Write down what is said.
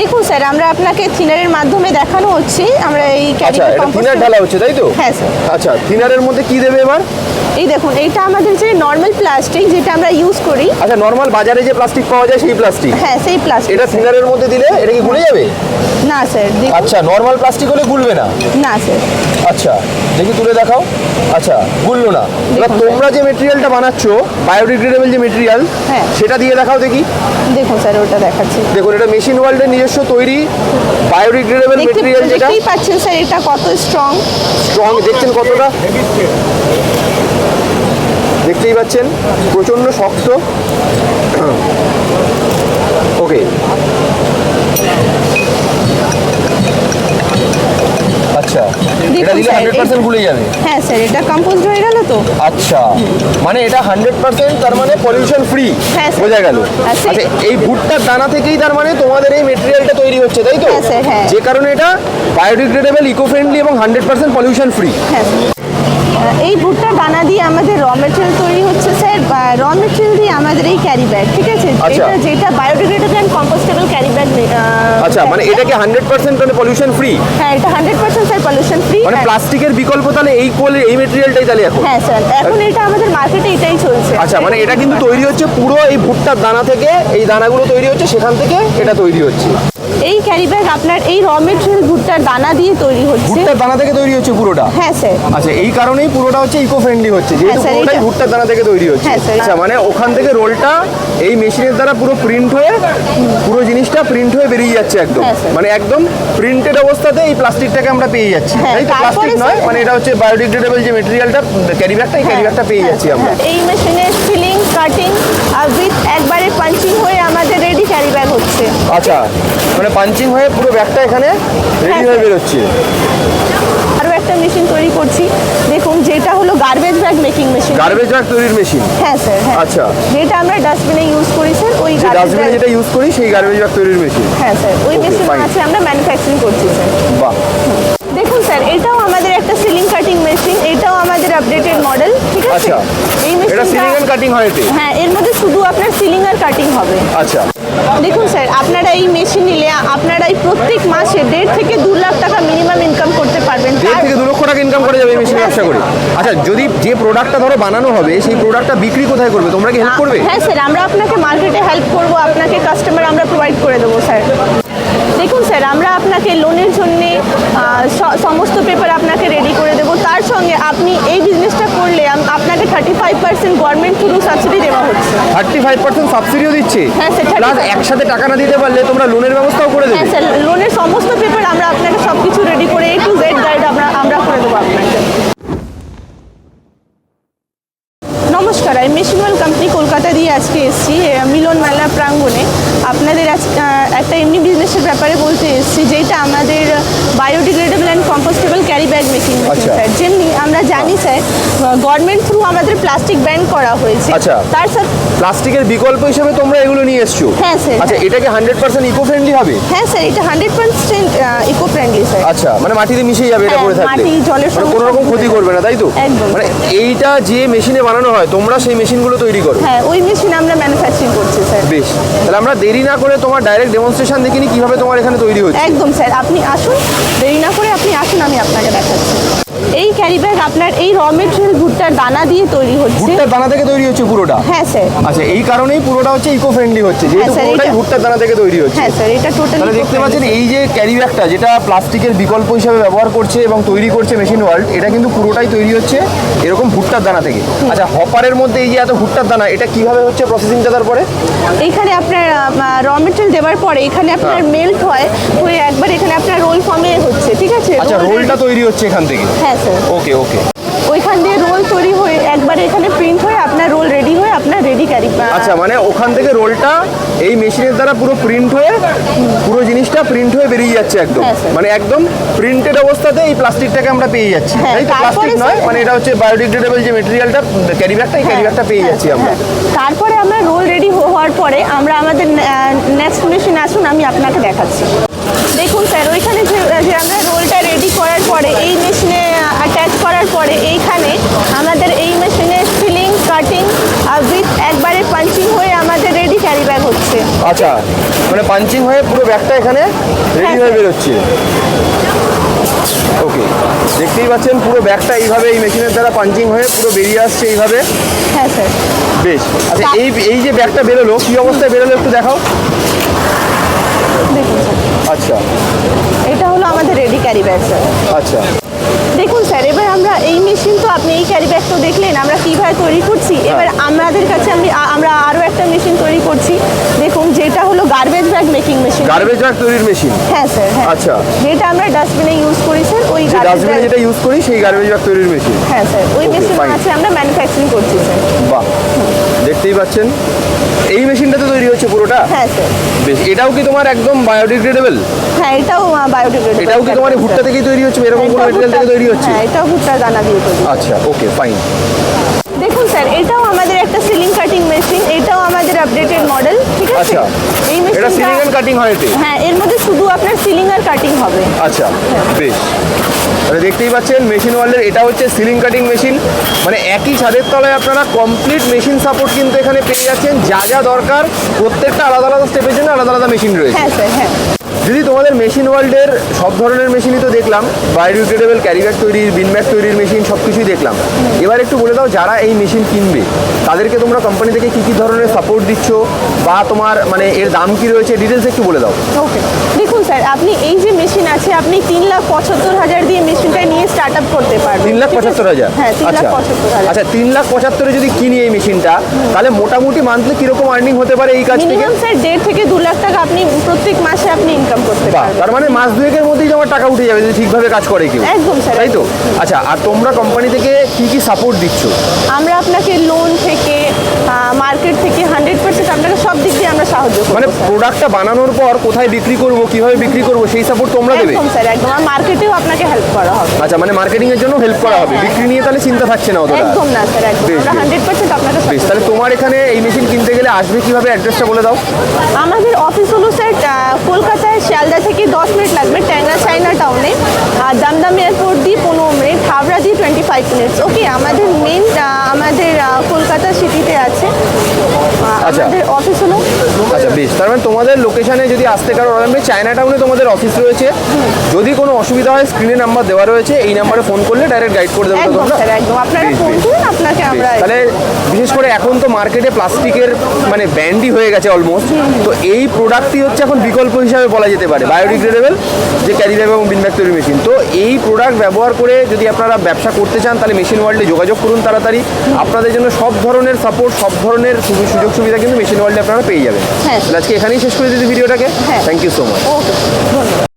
দেখুন স্যার আমরা আপনাকে থিনারের মাধ্যমে দেখানো হচ্ছে। আমরা এই আচ্ছা এটা থিনার কম্পোস্ট ঢালা হচ্ছে তাই তো? হ্যাঁ স্যার। আচ্ছা থিনারের মধ্যে কি দেবে এবার? এই দেখুন এইটা আমাদের যে নর্মাল প্লাস্টিক যেটা আমরা ইউজ করি। আচ্ছা নর্মাল বাজারে যে প্লাস্টিক পাওয়া যায় সেই প্লাস্টিক হ্যাঁ সেই প্লাস্টিক এটা থিনারের মধ্যে দিলে এটা কি গুলে যাবে? না স্যার আচ্ছা নর্মাল প্লাস্টিক হলে গুলবে না? না স্যার আচ্ছা দেখি তুলে দেখাও। আচ্ছা গুললো না। এবার তোমরা যে মেটেরিয়ালটা বানাচ্ছো বায়োডিগ্রেডেবল যে মেটেরিয়াল হ্যাঁ। সেটা দিয়ে দেখাও দেখি। দেখুন স্যার ওটা দেখাচ্ছি। দেখুন এটা মেশিন ওয়ার্ল্ডের নিজস্ব তৈরি বায়োডিগ্রেডেবল মেটেরিয়াল যেটা। দেখতেই পাচ্ছেন স্যার এটা কত স্ট্রং স্ট্রং দেখছেন কতটা? দেখতেই পাচ্ছেন প্রচণ্ড শক্ত। ওকে। আচ্ছা এটা দিলে স্যার, হান্ড্রেড পার্সেন্ট গুলে যাবে। হ্যাঁ স্যার এটা কম্পোস্ট হয়ে গেল তো। আচ্ছা মানে এটা হান্ড্রেড পার্সেন্ট তার মানে পলিউশন ফ্রি হ্যাঁ, বোঝা গেল। আচ্ছা এই ভুট্টার দানা থেকেই তার মানে তোমাদের এই মেটেরিয়ালটা তৈরি হচ্ছে তাই তো? হ্যাঁ, হ্যাঁ। যে কারণে এটা বায়োডিগ্রেডেবল ইকো ফ্রেন্ডলি এবং হান্ড্রেড পার্সেন্ট পলিউশন ফ্রি হ্যাঁ এই ভুট্টার দানা দিয়ে আমাদের র মেটেরিয়াল তৈরি হচ্ছে স্যার র মেটেরিয়াল দিয়ে আমাদের এই ক্যারি ব্যাগ ঠিক আছে? আচ্ছা। এটা যেটা biodegradable and compostable carry bag আচ্ছা মানে এটাকে হান্ড্রেড পার্সেন্ট মানে পলিউশন ফ্রি হ্যাঁ এটা hundred percent sir pollution free মানে প্লাস্টিকের বিকল্প তাহলে এই কোল এই মেটেরিয়ালটাই তাহলে এখন? হ্যাঁ স্যার এখন এটা আমাদের মার্কেটে এটাই চলছে। আচ্ছা মানে এটা কিন্তু তৈরি হচ্ছে পুরো এই ভুট্টার দানা থেকে এই দানাগুলো তৈরি হচ্ছে সেখান থেকে এটা তৈরি হচ্ছে। এই ক্যারি ব্যাগ আপনার এই র মেটেরিয়াল ভুট্টার দানা দিয়ে তৈরি হচ্ছে। ভুট্টার দানা থেকে তৈরি হচ্ছে পুরোটা? হ্যাঁ স্যার। আচ্ছা এই কারণেই পুরোটা হচ্ছে ইকো ফ্রেন্ডলি হচ্ছে যেহেতু হ্যাঁ, স্যার, পুরোটাই ভুট্টার দানা থেকে তৈরি হচ্ছে। হ্যাঁ, আচ্ছা মানে ওখান থেকে রোলটা এই মেশিনের দ্বারা পুরো প্রিন্ট হয়ে পুরো জিনিসটা প্রিন্ট হয়ে বেরিয়ে যাচ্ছে একদম। হ্যাঁ, মানে একদম প্রিন্টেড অবস্থাতে এই প্লাস্টিকটাকে আমরা পেয়ে যাচ্ছি। তাই তো? প্লাস্টিক নয় মানে এটা হচ্ছে বায়োডিগ্রেডেবল যে মেটেরিয়ালটা ক্যারি ব্যাগটা এই ক্যারি ব্যাগটা পেয়ে যাচ্ছি আমরা। এই মেশিনে ফিলিং কাটিং আর উইথ একবারে পাঞ্চিং হয়ে ক্যারি ব্যাগ হচ্ছে। আচ্ছা মানে পাঞ্চিং হয়ে পুরো ব্যাগটা এখানে রেডি হ্যাঁ, হয়ে। বেরোচ্ছে। আরও একটা মেশিন তৈরি করছি। দেখুন যেটা হলো garbage bag making machine garbage bag তৈরির মেশিন হ্যাঁ স্যার হ্যাঁ। আচ্ছা। যেটা আমরা ডাস্টবিনে ইউজ করি স্যার ওই ডাস্টবিনে যেটা ইউজ করি সেই গার্বেজ ব্যাগ তৈরির মেশিন হ্যাঁ স্যার ওই মেশিন আছে আমরা ম্যানুফ্যাকচারিং করছি স্যার বাহ। দেখুন স্যার এটাও আমাদের একটা সিলিং কাটিং মেশিন এটাও আমাদের আপডেটেড মডেল ঠিক আছে? আচ্ছা। এই এটা সিলিং এন্ড কাটিং হয় হ্যাঁ এর মধ্যে শুধু আপনার সিলিং আর কাটিং হবে। আচ্ছা। দেখুন স্যার আপনারা এই মেশিন নিলে আপনারা এই প্রত্যেক মাসে দেড় থেকে দু লাখ টাকা মিনিমাম ইনকাম করতে পারবেন। দেড় থেকে দু লক্ষ টাকা ইনকাম করে যাবে এই মেশিনে ব্যবসা করে। আচ্ছা যদি যে প্রোডাক্টটা ধরো বানানো হবে সেই প্রোডাক্টটা বিক্রি কোথায় করবে? তোমরা কি হেল্প করবে? হ্যাঁ স্যার আমরা আপনাকে মার্কেটে হেল্প করব আপনাকে কাস্টমার আমরা প্রোভাইড করে দেবো স্যার। দেখুন স্যার আমরা আপনাকে লোনের জন্য সমস্ত পেপার আপনাকে রেডি করে সঙ্গে আপনি এই বিজনেসটা করলে আপনাকে thirty five percent government through subsidy দেওয়া হচ্ছে। থার্টি ফাইভ পার্সেন্ট সাবসিডিও দিচ্ছে। হ্যাঁ, স্যার, প্লাস একসাথে টাকা না দিতে পারলে তোমরা লোনের ব্যবস্থাও করে হ্যাঁ দেবে স্যার লোনের সমস্ত পেপার আমরা আপনাকে সব কিছু রেডি করে এ টু জেড গাইড আমরা আমরা করে দেবো আপনাকে। নমস্কার আমি মেশিনওয়াল কোম্পানি কলকাতা দিয়ে আজকে এসেছি মিলন মেলা প্রাঙ্গণে। আপনাদের একটা এমনি বিজনেসের ব্যাপারে বলতে এসেছি যেটা আমাদের biodegradable and compostable carry bag making machine আচ্ছা। স্যার যেমনি আমরা জানি স্যার গভর্নমেন্ট থ্রু আমাদের প্লাস্টিক ব্যান করা হয়েছে। আচ্ছা। তার স্যার প্লাস্টিকের বিকল্প হিসেবে তোমরা এগুলো নিয়ে এসছো? হ্যাঁ, স্যার, আচ্ছা হ্যাঁ। এটাকে হান্ড্রেড পার্সেন্ট ইকো ফ্রেন্ডলি হবে? হ্যাঁ স্যার এটা hundred percent eco friendly sir. আচ্ছা মানে মাটিতে মিশে যাবে এটা হ্যাঁ, থাকলে। মাটি, জলের মানে কোনো রকম ক্ষতি করবে না তাই তো? একদম। মানে এইটা যে মেশিনে বানানো হয় তোমরা সেই মেশিনগুলো তৈরি করো। হ্যাঁ ওই মেশিন আমরা ম্যানুফ্যাকচারিং করছি স্যার। বেশ তাহলে আমরা দেরি না করে তোমার ডাইরেক্ট ডেমনস্ট্রেশন দেখিনি কীভাবে তোমার এখানে তৈরি হচ্ছে। একদম স্যার আপনি আসুন দেরি না করে আপনি আসুন আমি আপনাকে দেখাচ্ছি এই ক্যারি ব্যাগ আপনার এই র মেটেরিয়াল ভুট্টার দানা দিয়ে তৈরি হচ্ছে। ভুট্টার দানা থেকে তৈরি হচ্ছে পুরোটা? হ্যাঁ স্যার। আচ্ছা এই কারণেই পুরোটা হচ্ছে ইকো ফ্রেন্ডলি হচ্ছে যেহেতু স্যার, পুরোটাই এটা- ভুট্টার দানা থেকে তৈরি হচ্ছে। হ্যাঁ স্যার এটা টোটালি তাহলে দেখতে পাচ্ছেন এই যে ক্যারি ব্যাগটা যেটা প্লাস্টিকের বিকল্প হিসাবে ব্যবহার করছে এবং তৈরি করছে মেশিন ওয়ার্ল্ড এটা কিন্তু পুরোটাই তৈরি হচ্ছে এরকম ভুট্টার দানা থেকে। আচ্ছা হপারের মধ্যে এই যে এত ভুট্টার দানা এটা কীভাবে হচ্ছে প্রসেসিংটা তারপরে? এখানে আপনার র মেটেরিয়াল দেওয়ার পরে এখানে আপনার হ্যাঁ। মেল্ট হয় হয়ে একবার এখানে আপনার রোল ফর্মে হচ্ছে ঠিক আছে? আচ্ছা রোলটা তৈরি হচ্ছে এখান থেকে। হ্যাঁ স্যার। ওকে ওকে ওইখান দিয়ে রোল তৈরি হয়ে একবার এখানে প্রিন্ট হয়ে আপনার রোল রেডি হয়ে আপনার রেডি ক্যারি আচ্ছা মানে ওখান থেকে রোলটা এই মেশিনের দ্বারা পুরো প্রিন্ট হয়ে পুরো জিনিসটা প্রিন্ট হয়ে বেরিয়ে যাচ্ছে একদম। হ্যাঁ, মানে একদম প্রিন্টেড অবস্থাতে এই প্লাস্টিকটাকে আমরা পেয়ে যাচ্ছি। হ্যাঁ, তাই তো প্লাস্টিক নয় মানে এটা হচ্ছে বায়োডিগ্রেডেবল যে মেটেরিয়ালটা ক্যারি ব্যাগটা এই ক্যারি ব্যাগটা পেয়ে যাচ্ছি আমরা। হ্যাঁ। তারপরে আমরা রোল রেডি হওয়ার পরে আমরা আমাদের নেক্সট মেশিন আসুন আমি আপনাকে দেখাচ্ছি। দেখুন স্যার ওইখানে যে যে আমরা রোলটা রেডি করার পরে এই মেশিনে অ্যাটাচ করার পরে এইখানে আমাদের এই মেশিনে ফিলিং কাটিং আর উইথ একবারে পাঞ্চিং হয়ে আমাদের রেডি ক্যারি ব্যাগ হচ্ছে আচ্ছা মানে পাঞ্চিং হয়ে পুরো ব্যাগটা এখানে রেডি হ্যাঁ, বেরোচ্ছে। ওকে দেখতেই পাচ্ছেন পুরো ব্যাগটা এইভাবে এই মেশিনের দ্বারা পাঞ্চিং হয়ে পুরো বেরিয়ে আসছে এইভাবে। হ্যাঁ স্যার বেশ আচ্ছা এই এই যে ব্যাগটা বেরোলো কী অবস্থায় বেরোলো একটু দেখাও। আচ্ছা। এটা হলো আমাদের রেডি ক্যারি ব্যাগ স্যার আচ্ছা। স্যার এবার আমরা এই মেশিন তো আপনি এই ক্যারি ব্যাগ তো দেখলেন আমরা কীভাবে তৈরি করছি। এবার আমাদের কাছে আমি আমরা আরও একটা মেশিন তৈরি করছি। দেখুন যেটা হলো garbage bag making machine garbage bag তৈরির মেশিন হ্যাঁ স্যার হ্যাঁ। আচ্ছা। যেটা আমরা ডাস্টবিনে ইউজ করি স্যার ওই ডাস্টবিনে যেটা ইউজ করি সেই গার্বেজ ব্যাগ তৈরির মেশিন হ্যাঁ স্যার ওই মেশিন আছে আমরা ম্যানুফ্যাকচারিং করছি স্যার বাহ। দেখতেই পাচ্ছেন। এই মেশিনটাতে তৈরি হচ্ছে পুরোটা? হ্যাঁ স্যার বেশ এটাও কি তোমার একদম বায়োডিগ্রেডেবল হ্যাঁ এটাও বায়োডিগ্রেডেবল এটাও কি তোমার ভুট্টা থেকেই তৈরি হচ্ছে? এরকম কোনো মেটেরিয়াল থেকে তৈরি হচ্ছে? হ্যাঁ এটাও ভুট্টা দানা দিয়ে তৈরি। আচ্ছা ওকে ফাইন দেখুন স্যার এটাও আমাদের মেশিন এটাও আমাদের আপডেটেড মডেল ঠিক আছে? আচ্ছা এই মেশিনটা সিলিং এন্ড কাটিং হয় এতে? হ্যাঁ এর মধ্যে শুধু আপনার সিলিং আর কাটিং হবে। আচ্ছা বেশ। তাহলে দেখতেই পাচ্ছেন মেশিন ওয়ার্ল্ডের এটা হচ্ছে সিলিং কাটিং মেশিন মানে একই ছাদের তলায় আপনারা কমপ্লিট মেশিন সাপোর্ট কিন্তু এখানে পেয়ে যাচ্ছেন। যা যা দরকার প্রত্যেকটা আলাদা আলাদা স্টেপের জন্য আলাদা আলাদা মেশিন রয়েছে। হ্যাঁ স্যার হ্যাঁ। যদি তোমাদের মেশিন ওয়ার্ল্ডের সব ধরনের মেশিনই তো দেখলাম বায়োডিগ্রেডেবল ক্যারি ব্যাগ তৈরির বিন ব্যাগ তৈরির মেশিন সব কিছুই দেখলাম। এবার একটু বলে দাও যারা এই মেশিন কিনবে তাদেরকে তোমরা কোম্পানি থেকে কী কী ধরনের সাপোর্ট দিচ্ছ বা তোমার মানে এর দাম কি রয়েছে ডিটেলস একটু বলে দাও। ওকে দেখুন স্যার আপনি এই যে মেশিন আছে আপনি তিন লাখ পঁচাত্তর হাজার দিয়ে মেশিনটা নিয়ে স্টার্ট আপ করতে পারবেন। তিন লাখ পঁচাত্তর হাজার? হ্যাঁ তিন লাখ আচ্ছা। পঁচাত্তর হাজার। আচ্ছা তিন লাখ পঁচাত্তরে যদি কিনি এই মেশিনটা তাহলে মোটামুটি মান্থলি কীরকম আর্নিং হতে পারে এই কাজ থেকে? মিনিমাম স্যার দেড় থেকে দু লাখ টাকা আপনি প্রত্যেক মাসে আপনি ইনকাম করতে বাহ, পারবেন তার মানে মাস দুয়েকের মধ্যেই তোমার টাকা উঠে যাবে যদি ঠিকভাবে কাজ করে কেউ। একদম স্যার তাই তো? আচ্ছা আর তোমরা কোম্পানি থেকে কি কি সাপোর্ট দিচ্ছ? আমরা আপনাকে লোন থেকে মার্কেট থেকে হান্ড্রেড পার্সেন্ট আপনাকে সব দিক দিয়ে আমরা সাহায্য করব মানে প্রোডাক্টটা বানানোর পর কোথায় বিক্রি করব কীভাবে বিক্রি করব সেই সাপোর্ট তোমরা দেবে? একদম স্যার একদম। আর মার্কেটেও আপনাকে হেল্প করা হবে। আচ্ছা মানে মার্কেটিং এর জন্য হেল্প করা হবে। হ্যাঁ, বিক্রি নিয়ে তাহলে চিন্তা থাকছে না অতটা? একদম না স্যার একদম। আমরা। হান্ড্রেড পার্সেন্ট আপনাকে বেশ তাহলে তোমার এখানে এই মেশিন কিনতে গেলে আসবে কীভাবে? অ্যাড্রেসটা বলে দাও। আমাদের অফিস হলো স্যার আহ, কলকাতায় শিয়ালদা থেকে দশ মিনিট লাগবে ট্যাঙ্গা চাইনা টাউনে আর দামদাম এয়ারপোর্ট দিয়ে পনেরো মিনিট, হাবড়া দিয়ে টোয়েন্টি ফাইভ মিনিটস ওকে আমাদের মেন আমাদের কলকাতা সিটিতে আছে। আমাদের অফিস হলো। আচ্ছা বেশ তার মানে তোমাদের লোকেশনে যদি আসতে কারও অর্ডার চায়না টাউনে তোমাদের অফিস রয়েছে। যদি কোনো অসুবিধা হয় স্ক্রিনে নাম্বার দেওয়া রয়েছে। এই নাম্বারে ফোন করলে ডাইরেক্ট গাইড করে দেবে একদম তোমরা? একদম। আপনারা ফোন করুন আপনাকে আমরা তাহলে বিশেষ করে এখন তো মার্কেটে প্লাস্টিকের মানে ব্যান্ডই হয়ে গেছে অলমোস্ট তো এই প্রোডাক্টই হচ্ছে এখন বিকল্প হিসাবে বলা যেতে পারে। বায়োডিগ্রেডেবল যে ক্যারি ব্যাগ এবং বিন ব্যাগ তৈরি মেশিন তো এই প্রোডাক্ট ব্যবহার করে যদি আপনারা ব্যবসা করতে চান তাহলে মেশিন ওয়ার্ল্ডে যোগাযোগ করুন তাড়াতাড়ি। আপনাদের জন্য সব ধরনের সাপোর্ট সব ধরনের সুযোগ সুবিধা কিন্তু মেশিন ওয়ার্ল্ডে আপনারা পেয়ে যাবেন। হ্যাঁ। আজকে এখানেই শেষ করে দিতে ভিডিওটাকে। হ্যাঁ। Thank you so much okay ধন্যবাদ।